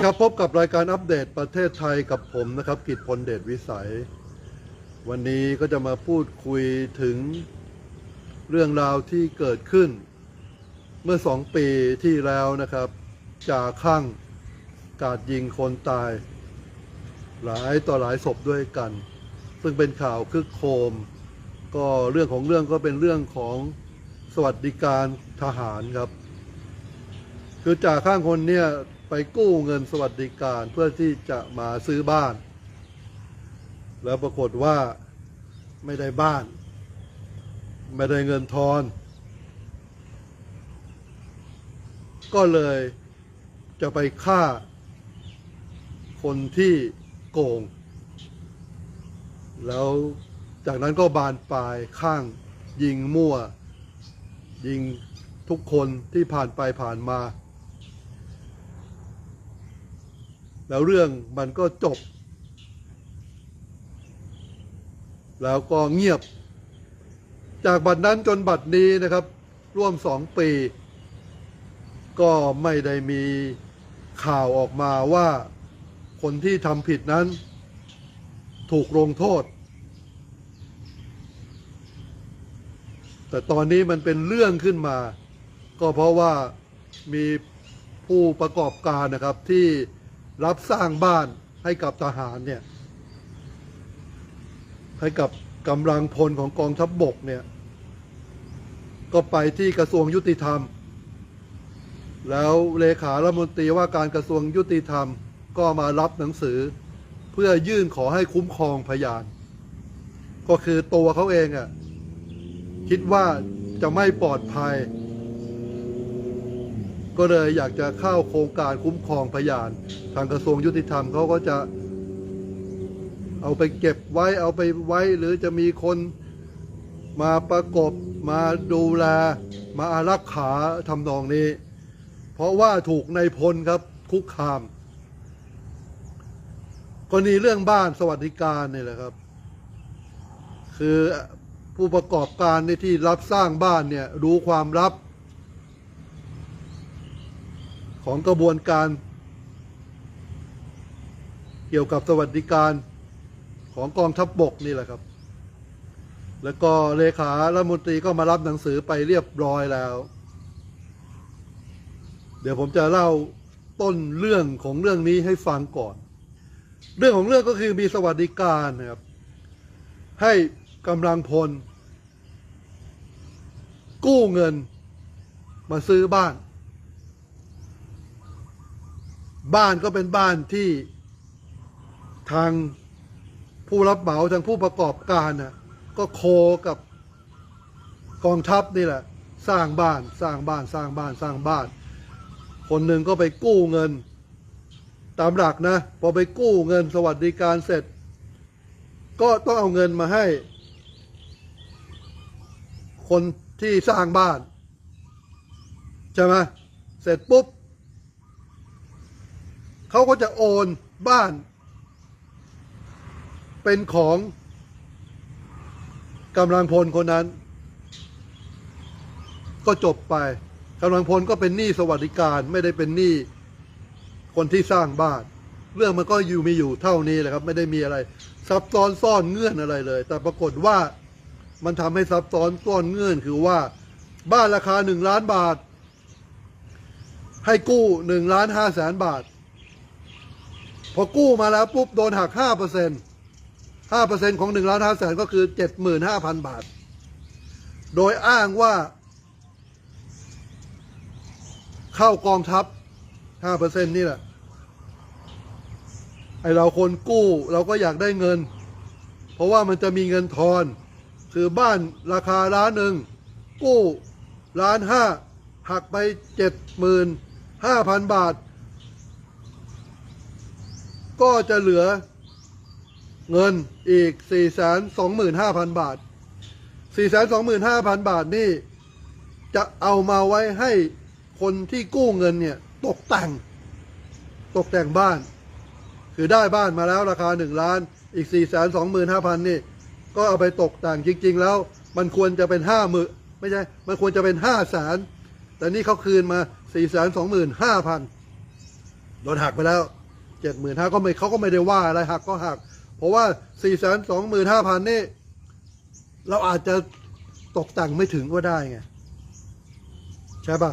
ดีครับพบกับรายการอัปเดตประเทศไทยกับผมนะครับ กิตพลเดชวิสัย วันนี้ก็จะมาพูดคุยถึงเรื่องราวที่เกิดขึ้น เมื่อสองปีที่แล้วนะครับจ่าข้างกาดยิงคนตาย หลายต่อหลายศพด้วยกัน ซึ่งเป็นข่าวคึกโคม ก็เรื่องของเรื่องก็เป็นเรื่องของสวัสดิการทหารครับ คือจ่าข้างคนเนี่ย ไปกู้เงินสวัสดิการเพื่อที่จะมาซื้อบ้าน แล้วปรากฏว่าไม่ได้บ้าน ไม่ได้เงินทอน ก็เลยจะไปฆ่าคนที่โกง แล้วจากนั้นก็บานปลายข้างยิงมั่ว ยิงทุกคนที่ผ่านไปผ่านมา แล้วเรื่องมันก็จบ แล้วก็เงียบ จากบัดนั้นจนบัดนี้นะครับ ร่วมสองปี ก็ไม่ได้มีข่าวออกมาว่าคนที่ทำผิดนั้น ถูกลงโทษ แต่ตอนนี้มันเป็นเรื่องขึ้นมา ก็เพราะว่ามีผู้ประกอบการนะครับที่ รับสร้างบ้านให้กับทหารเนี่ยให้กับกำลังพลของกองทัพบบกเนี่ยก็ไปที่กระทรวงยุติธรรม แล้วเลขารัฐมนตรีว่าการกระทรวงยุติธรรมก็มารับหนังสือ เพื่อยื่นขอให้คุ้มครองพยาน ก็คือตัวเขาเองอะ่ะคิดว่าจะไม่ปลอดภัย ก็เลยอยากจะเข้าโครงการคุ้มครองพยาน ทางกระทรวงยุติธรรมเขาก็จะ เอาไปเก็บไว้เอาไปไว้ หรือจะมีคนมาประกบมาดูแล มาอารักขาทำนองนี้ เพราะว่าถูกในพลครับคุกคามกรณีเรื่องบ้านสวัสดิการนี่แหละครับ คือผู้ประกอบการในที่รับสร้างบ้านเนี่ยรู้ความลับ ของกระบวนการ เกี่ยวกับสวัสดิการของกองทัพบบกนี่แหละครับ แล้วก็เลขารัฐมนตรีก็มารับหนังสือไปเรียบร้อยแล้ว เดี๋ยวผมจะเล่าต้นเรื่องของเรื่องนี้ให้ฟังก่อน เรื่องของเรื่องก็คือมีสวัสดิการนะครับ ให้กำลังพล กู้เงินมาซื้อบ้าน บ้านก็เป็นบ้านที่ทางผู้รับเหมาทางผู้ประกอบการน่ะก็โคกับกองทัพนี่แหละ สร้างบ้านสร้างบ้านสร้างบ้านสร้างบ้าน คนหนึ่งก็ไปกู้เงิน ตามหลักนะ พอไปกู้เงินสวัสดิการเสร็จ ก็ต้องเอาเงินมาให้ คนที่สร้างบ้าน ใช่ไหมเสร็จปุ๊บ เขาก็จะโอนบ้านเป็นของกำลังพลคนนั้น ก็จบไปกำลังพลก็เป็นหนี้สวัสดิการไม่ได้เป็นหนี้คนที่สร้างบ้าน เรื่องมันก็อยู่มีอยู่เท่านี้แหละครับ ไม่ได้มีอะไร ซับซ้อนซ่อนเงื่อนอะไรเลย แต่ปรากฏว่ามันทำให้ซับซ้อนซ่อนเงื่อนคือว่า บ้านราคาหนึ่งล้านบาท ให้กู้หนึ่งล้านห้าแสนบาท พอกู้มาแล้วปุ๊บโดนหักห้าเปอร์เซ็นห้าเปอร์เซ็นของหนึ่งล้านห้าแสนก็คือเจ็ดหมื่นห้าพันบาท โดยอ้างว่า เข้ากองทัพห้าเปอร์เซ็นนี่แหละ ไอเราคนกู้เราก็อยากได้เงิน เพราะว่ามันจะมีเงินทอน คือบ้านราคาล้านหนึ่ง กู้ล้านห้าหักไปเจ็ดหมื่นห้าพันบาท ก็จะเหลือเงินอีก4ี่แสนสองหมื่นห้าพันบาท4ี่แสนสองหมื่นห้าพันบาทนี่ จะเอามาไว้ให้คนที่กู้เงินเนี่ย ตกแต่ง ตกแต่งบ้าน คือได้บ้านมาแล้วราคาหนึ่งล้าน อีก4ี่แสนสองหมื่นห้าพันนี่ ก็เอาไปตกแต่งจริง ๆ แล้ว มันควรจะเป็นห้าหมื่นไม่ใช่ มันควรจะเป็นห้าแสนแต่นี่เขาคืนมา4ี่แสนสองหมื่นห้าพันโดนหักไปแล้ว เจ็ดหมื่นห้าก็ไม่เขาก็ไม่ได้ว่าอะไรหักก็หัก เพราะว่าสี่แสนสองหมื่นห้าพันนี่เราอาจจะตกแต่งไม่ถึงก็ได้ไง ใช่ปะ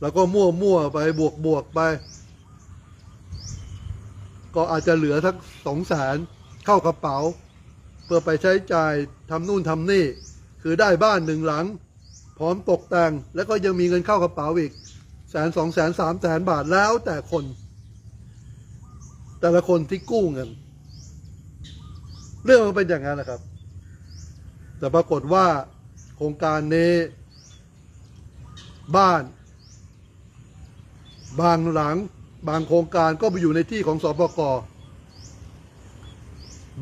แล้วก็มั่วมั่วไปบวกบวกไป ก็อาจจะเหลือสักสองแสนเข้ากระเป๋า เพื่อไปใช้จ่ายทำนู่นทำนี่ คือได้บ้านหนึ่งหลัง พร้อมตกแต่งแล้วก็ยังมีเงินเข้ากระเป๋าอีกแสนสองแสนสามแสนบาทแล้วแต่คน แต่ละคนที่กู้เงิน เรื่องมันเป็นอย่างนั้นนะครับ แต่ปรากฏว่าโครงการนี้ บ้าน บางหลัง บางโครงการก็ไปอยู่ในที่ของสปก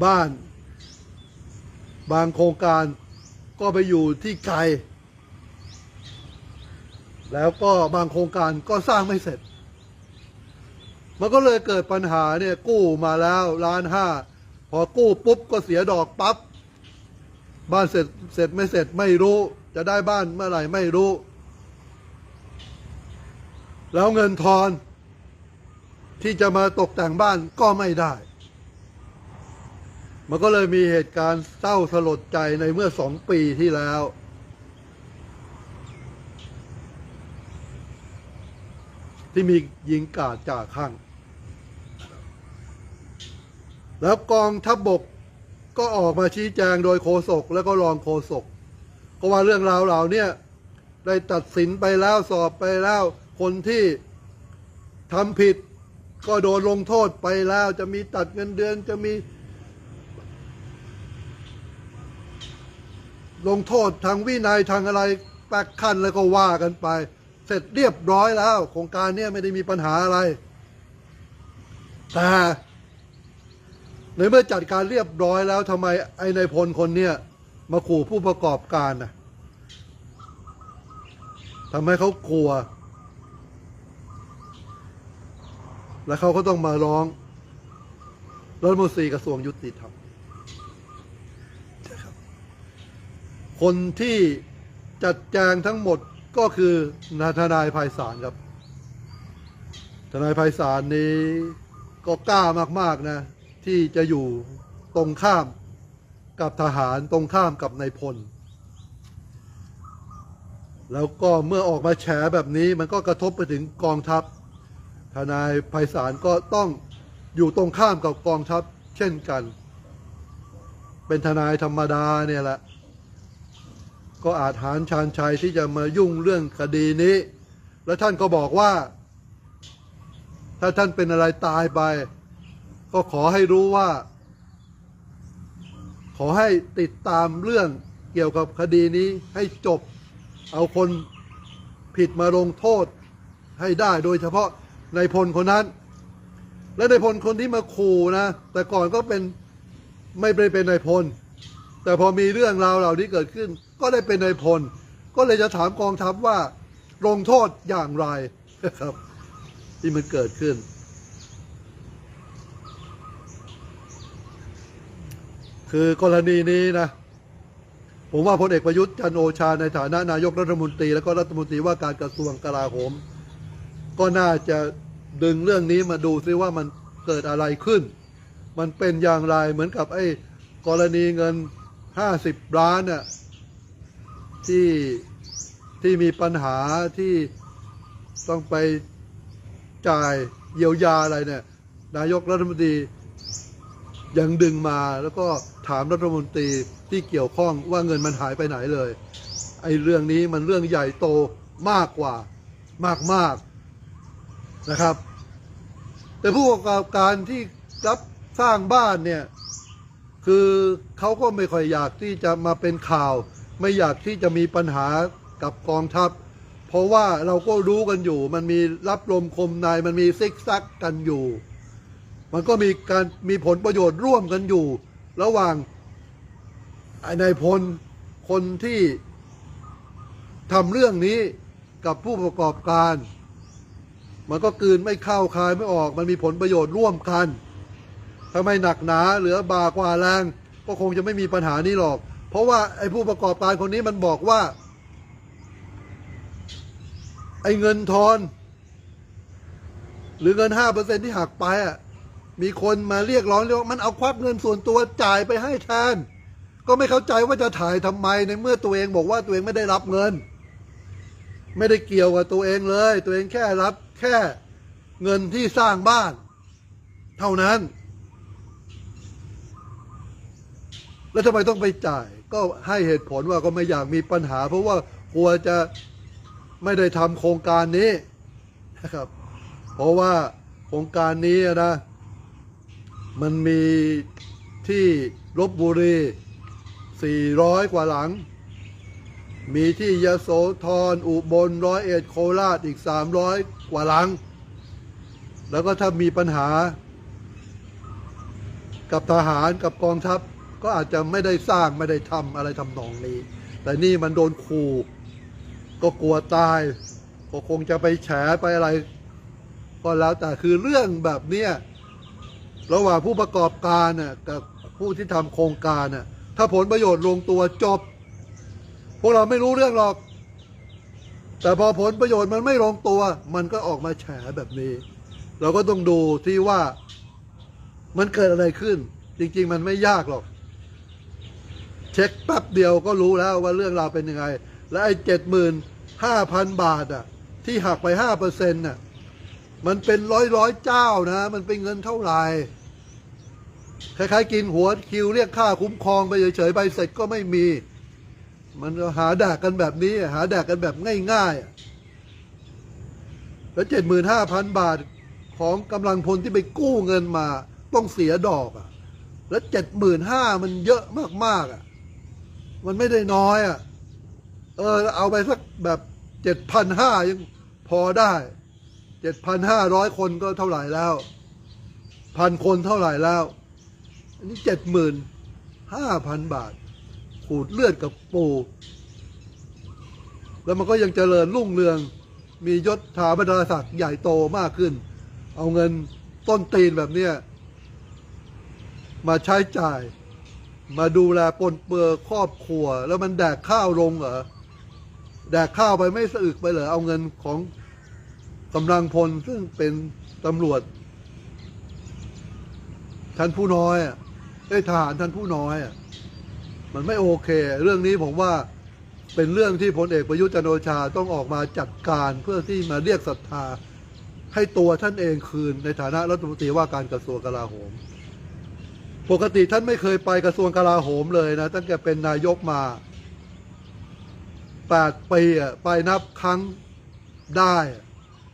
บ้าน บางโครงการก็ไปอยู่ที่ไกลแล้วก็บางโครงการก็สร้างไม่เสร็จ มันก็เลยเกิดปัญหาเนี่ยกู้มาแล้วล้านห้าพอกู้ปุ๊บก็เสียดอกปั๊บบ้านเสร็จเสร็จไม่เสร็จไม่รู้ จะได้บ้านเมื่อไหร่ไม่รู้ แล้วเงินทอน ที่จะมาตกแต่งบ้านก็ไม่ได้ มันก็เลยมีเหตุการณ์เศร้าสลดใจในเมื่อสองปีที่แล้ว ที่มียิงกาดจากข้าง แล้วกองทัพบบกก็ออกมาชี้แจงโดยโฆษกแล้วก็รองโฆษกก็ว่าเรื่องราวเหล่านี้ได้ตัดสินไปแล้วสอบไปแล้ว คนที่ทำผิดก็โดนลงโทษไปแล้ว จะมีตัดเงินเดือนจะมี ลงโทษทางวินัยทางอะไรแปกขั้นแล้วก็ว่ากันไป เสร็จเรียบร้อยแล้ว โครงการเนี้ไม่ได้มีปัญหาอะไร แต่ ในเมื่อจัดการเรียบร้อยแล้วทำไมไอ้นายพลคนเนี้ยมาขู่ผู้ประกอบการน่ะทำให้เขากลัว แล้วเขาก็ต้องมาร้องรัฐมนตรีกระทรวงยุติธรรมครับคนที่จัดแจงทั้งหมดก็คือนาทนายภัยสารครับ ทนายภัยสารนี้ก็กล้ามาก ๆ นะ ที่จะอยู่ตรงข้ามกับทหารตรงข้ามกับนายพล แล้วก็เมื่อออกมาแฉแบบนี้มันก็กระทบไปถึงกองทัพ ทนายภัยสารก็ต้องอยู่ตรงข้ามกับกองทัพเช่นกัน เป็นทนายธรรมดาเนี่ยแหละ ก็อาจหารชาญชัยที่จะมายุ่งเรื่องคดีนี้ แล้วท่านก็บอกว่า ถ้าท่านเป็นอะไรตายไป ก็ขอให้รู้ว่า ขอให้ติดตามเรื่องเกี่ยวกับคดีนี้ให้จบ เอาคนผิดมาลงโทษให้ได้โดยเฉพาะในายพลคนนั้น และในายพลคนที่มาขู่นะ แต่ก่อนก็เป็นไม่ได้เป็นนายพล แต่พอมีเรื่องราวเหล่านี้เกิดขึ้น ก็ได้เป็นนายพล ก็เลยจะถามกองทัพว่าลงโทษอย่างไรครับ ที่มันเกิดขึ้น คือกรณีนี้นะ ผมว่าพลเอกประยุทธ์จันโอชาในฐานะนายกรัฐมนตรี และก็รัฐมนตรีว่าการกระทรวงกลาโหม ก็น่าจะดึงเรื่องนี้มาดูซิว่ามันเกิดอะไรขึ้น มันเป็นอย่างไรเหมือนกับไอ้กรณีเงินห้าสิบล้านน่ะที่ที่มีปัญหาที่ต้องไปจ่ายเยียวยาอะไรเนี่ย นายกรัฐมนตรียังดึงมาแล้วก็ ถามรัฐมนตรีที่เกี่ยวข้องว่าเงินมันหายไปไหนเลย ไอ้เรื่องนี้มันเรื่องใหญ่โตมากกว่ามากมากๆนะครับ แต่ผู้ประกอบการที่รับสร้างบ้านเนี่ย คือเขาก็ไม่ค่อยอยากที่จะมาเป็นข่าว ไม่อยากที่จะมีปัญหากับกองทัพ เพราะว่าเราก็รู้กันอยู่ มันมีรับลมคมในมันมีซิกซักกันอยู่ มันก็มีการมีผลประโยชน์ร่วมกันอยู่ ระหว่างนายพลคนที่ทำเรื่องนี้กับผู้ประกอบการ มันก็กืนไม่เข้าคายไม่ออก มันมีผลประโยชน์ร่วมกันทำไมหนักหนาเหลือบากว่าแรงก็คงจะไม่มีปัญหานี้หรอก เพราะว่าไอ้ผู้ประกอบการคนนี้มันบอกว่า ไอ้เงินทอน หรือเงินห้าเปอร์เซ็นที่หักไปอะ มีคนมาเรียกร้องเรียกว่ามันเอาควักเงินส่วนตัวจ่ายไปให้แทน ก็ไม่เข้าใจว่าจะถ่ายทำไมในเมื่อตัวเองบอกว่าตัวเองไม่ได้รับเงิน ไม่ได้เกี่ยวกับตัวเองเลย ตัวเองแค่รับแค่เงินที่สร้างบ้าน เท่านั้น แล้วทำไมต้องไปจ่าย ก็ให้เหตุผลว่าก็ไม่อยากมีปัญหา เพราะว่ากลัวจะไม่ได้ทำโครงการนี้นะครับ เพราะว่าโครงการนี้นะ มันมีที่ลบบุรี 400 กว่าหลัง มีที่ยโสธรอุบลร้อยเอ็ดโคราชอีก 300 กว่าหลัง แล้วก็ถ้ามีปัญหา กับทหารกับกองทัพ ก็อาจจะไม่ได้สร้างไม่ได้ทำอะไรทำนองนี้ แต่นี่มันโดนขู่ก็กลัวตาย ก็คงจะไปแฉไปอะไร ก็แล้วแต่คือเรื่องแบบเนี้ย ระหว่างผู้ประกอบการน่ะกับผู้ที่ทำโครงการน่ะถ้าผลประโยชน์ลงตัวจบ พวกเราไม่รู้เรื่องหรอก แต่พอผลประโยชน์มันไม่ลงตัว มันก็ออกมาแฉแบบนี้ เราก็ต้องดูที่ว่ามันเกิดอะไรขึ้น จริง ๆ มันไม่ยากหรอก เช็คแป๊บเดียวก็รู้แล้วว่าเรื่องราวเป็นยังไง และไอ้เจ็ดหมื่นห้าพันบาทอะที่หักไปห้าเปอร์เซ็นต์น่ะ มันเป็นร้อยร้อยเจ้านะ มันเป็นเงินเท่าไหร่คล้ายๆกินหัวคิวเรียกค่าคุ้มครองไปเฉยๆใบเสร็จก็ไม่มี มันหาแดกกันแบบนี้ หาแดกกันแบบง่ายๆแล้วเจ็ดหมื่นห้าพันบาทของกำลังพลที่ไปกู้เงินมา ต้องเสียดอกอะ แล้วเจ็ดหมื่นห้ามันเยอะมากๆอะ มันไม่ได้น้อยอะ เออ เอาไปสักแบบเจ็ดพันห้ายังพอได้ เจ็ดพันห้าร้อยคนก็เท่าไหร่แล้วพันคนเท่าไหร่แล้ว อันนี้เจ็ดหมื่นห้าพันบาท ขูดเลือดกับปู แล้วมันก็ยังเจริญรุ่งเรือง มียศถาบรรดาศักดิ์ใหญ่โตมากขึ้น เอาเงินต้นตีนแบบเนี้ยมาใช้จ่าย มาดูแลปนเปื้อครอบครัว แล้วมันแดกข้าวลงเหรอ แดกข้าวไปไม่สะอึกไปเหรอ เอาเงินของ กำลังพลซึ่งเป็นตำรวจท่านผู้น้อยไอ้ทหารท่านผู้น้อยอะมันไม่โอเค เรื่องนี้ผมว่าเป็นเรื่องที่พลเอกประยุทธ์จันโอชาต้องออกมาจัดการเพื่อที่มาเรียกศรัทธา ให้ตัวท่านเองคืนในฐานะรัฐมนตรีว่าการกระทรวงกลาโหม ปกติท่านไม่เคยไปกระทรวงกลาโหมเลยนะตั้งแต่เป็นนายกมาแปดปีอะไปนับครั้งได้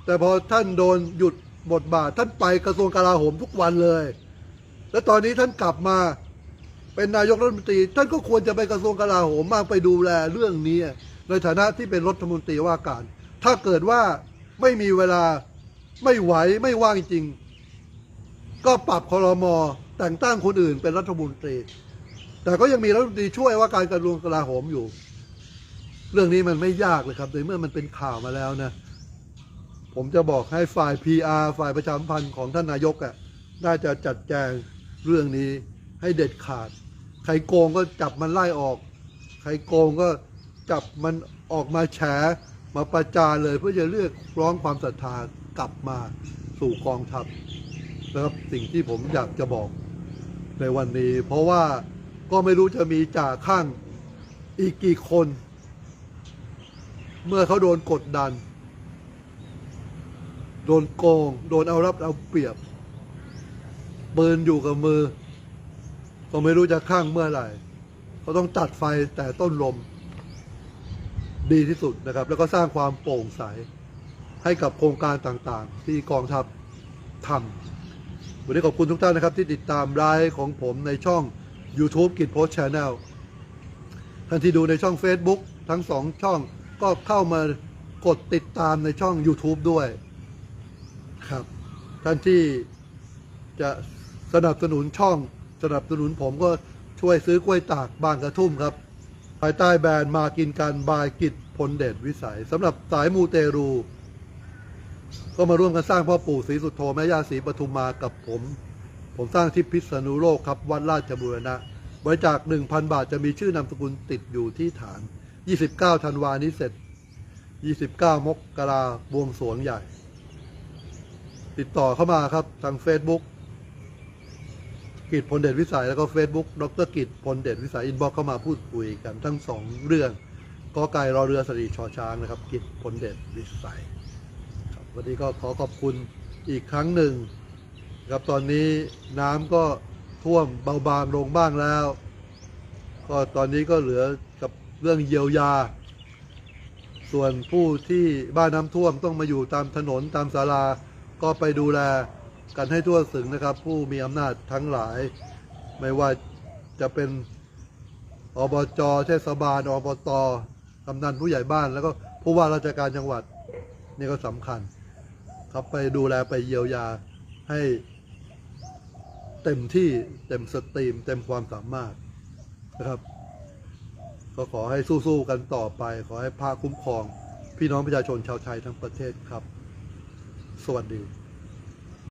แต่พอท่านโดนหยุดบทบาท ท่านไปกระทรวงกลาโหมทุกวันเลย แล้วตอนนี้ท่านกลับมา เป็นนายกรัฐมนตรี ท่านก็ควรจะไปกระทรวงกลาโหมมากไปดูแลเรื่องนี้ในฐานะที่เป็นรัฐมนตรีว่าการ ถ้าเกิดว่าไม่มีเวลาไม่ไหวไม่ว่างจริง ก็ปรับคอรมอแต่งตั้งคนอื่นเป็นรัฐมนตรี แต่ก็ยังมีรัฐมนตรีช่วยว่าการกระทรวงกลาโหมอยู่ เรื่องนี้มันไม่ยากเลยครับในเมื่อมันเป็นข่าวมาแล้วนะ ผมจะบอกให้ฝ่าย PR ฝ่ายประชาสัมพันธ์ของท่านนายกอะน่าจะจัดแจงเรื่องนี้ให้เด็ดขาด ใครโกงก็จับมันไล่ออก ใครโกงก็จับมันออกมาแฉมาประจานเลยเพื่อจะเรียกร้องความศรัทธากลับมาสู่กองทัพนะครับสิ่งที่ผมอยากจะบอกในวันนี้ เพราะว่าก็ไม่รู้จะมีจ่าข้างอีกกี่คน เมื่อเขาโดนกดดัน โดนโกง โดนเอารับเอาเปรียบปืนอยู่กับมือ ก็ไม่รู้จะข้างเมื่อไหร่ เขาต้องตัดไฟแต่ต้นลม ดีที่สุดนะครับ แล้วก็สร้างความโปร่งใส ให้กับโครงการต่างๆ ที่กองทัพทำวันนี้ขอบคุณทุกท่านนะครับ ที่ติดตามไลฟ์ของผมในช่อง YouTube กิจโพสช n แนลท่านที่ดูในช่อง Facebook ทั้งสองช่องก็เข้ามากดติดตามในช่อง YouTube ด้วย ครับ ท่านที่จะสนับสนุนช่องสนับสนุนผมก็ช่วยซื้อกล้วยตากบางกระทุ่มครับ ภายใต้แบรนด์มากินกันบายกิจพลเดชวิสัยสำหรับสายมูเตรู ก็มาร่วมกันสร้างพ่อปู่ศรีสุโธแม่ย่าศรีปทุมมากับผม ผมสร้างที่พิษณุโลกครับ วัดราชบุรณะบริจาค1,000 บาทจะมีชื่อนามสกุลติดอยู่ที่ฐาน 29ธันวานี้เสร็จ 29 มกราบวงสรวงใหญ่ ติดต่อเข้ามาครับทาง Facebook กิจพลเดชวิสัยแล้วก็ Facebook ดรกิจพลเดชวิสัยอินบ็อกเข้ามาพูดคุยกันทั้งสองเรื่องกอไก่รอเรือสรีชอช้างนะครับ กิจพลเดชวิสัยครับวันนี้ก็ขอขอบคุณอีกครั้งหนึ่งครับตอนนี้น้ำก็ท่วมเบาบางลงบ้างแล้ว ก็ตอนนี้ก็เหลือกับเรื่องเยียวยา ส่วนผู้ที่บ้านน้ำท่วมต้องมาอยู่ตามถนนตามศาลา ก็ไปดูแลกันให้ทั่วถึงนะครับ ผู้มีอำนาจทั้งหลาย ไม่ว่าจะเป็นอบจเทศบาลอบตกำนันผู้ใหญ่บ้าน แล้วก็ผู้ว่าราชการจังหวัดนี่ก็สำคัญ ครับไปดูแลไปเยียวยาให้เต็มที่เต็มสตรีม เต็มความสามารถนะครับ ก็ขอให้สู้ๆกันต่อไป ขอให้พาคุ้มครอง พี่น้องประชาชนชาวไทยทั้งประเทศครับ วัสดี